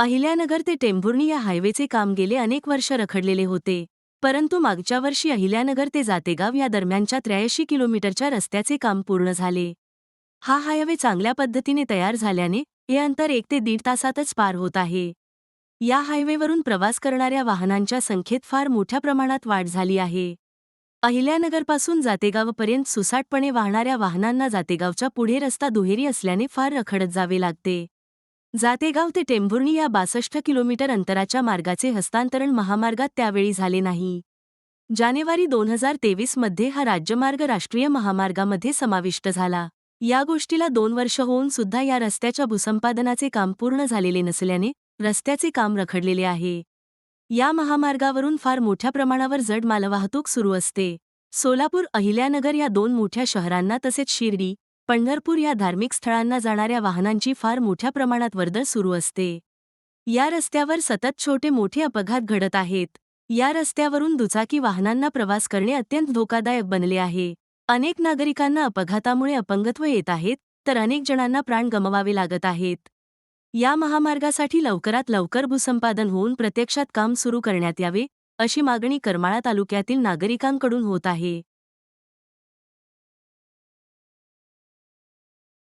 अहिल्यानगर ते टेंभुर्णी या हायवेचे काम गेले अनेक वर्ष रखडलेले होते. परंतु मागच्या वर्षी अहिल्यानगर ते जातेगाव या दरम्यानच्या त्र्याऐंशी किलोमीटरच्या रस्त्याचे काम पूर्ण झाले. हा हायवे चांगल्या पद्धतीने तयार झाल्याने हे अंतर एक ते दीड तासातच पार होत आहे. या हायवेवरून प्रवास करणाऱ्या वाहनांच्या संख्येत फार मोठ्या प्रमाणात वाढ झाली आहे. अहिल्यानगरपासून जातेगावपर्यंत सुसाटपणे वाहणाऱ्या वाहनांना जातेगावच्या पुढे रस्ता दुहेरी असल्याने फार रखडत जावे लागते. जातेगाव ते टेंभुर्णी या बासष्ट किलोमीटर अंतराच्या मार्गाचे हस्तांतरण महामार्गात त्यावेळी झाले नाही. जानेवारी दोन हजार तेवीसमध्ये हा राज्यमार्ग राष्ट्रीय महामार्गामध्ये समाविष्ट झाला. या गोष्टीला दोन वर्ष होऊन सुद्धा या रस्त्याच्या भूसंपादनाचे काम पूर्ण झालेले नसल्याने रस्त्याचे काम रखडलेले आहे. या महामार्गावरून फार मोठ्या प्रमाणावर जड मालवाहतूक सुरू असते. सोलापूर अहिल्यानगर या दोन मोठ्या शहरांना तसेच शिर्डी पंढरपूर या धार्मिक स्थळांना जाणाऱ्या वाहनांची फार मोठ्या प्रमाणात वर्दळ सुरू असते. या रस्त्यावर सतत छोटे मोठे अपघात घडत आहेत. या रस्त्यावरून दुचाकी वाहनांना प्रवास करणे अत्यंत धोकादायक बनले आहे. अनेक नागरिकांना अपघातामुळे अपंगत्व येत आहेत तर अनेक जणांना प्राण गमवावे लागत आहेत. या महामार्गासाठी लवकरात लवकर भूसंपादन होऊन प्रत्यक्षात काम सुरू करण्यात यावे अशी मागणी करमाळा तालुक्यातील नागरिकांकडून होत आहे.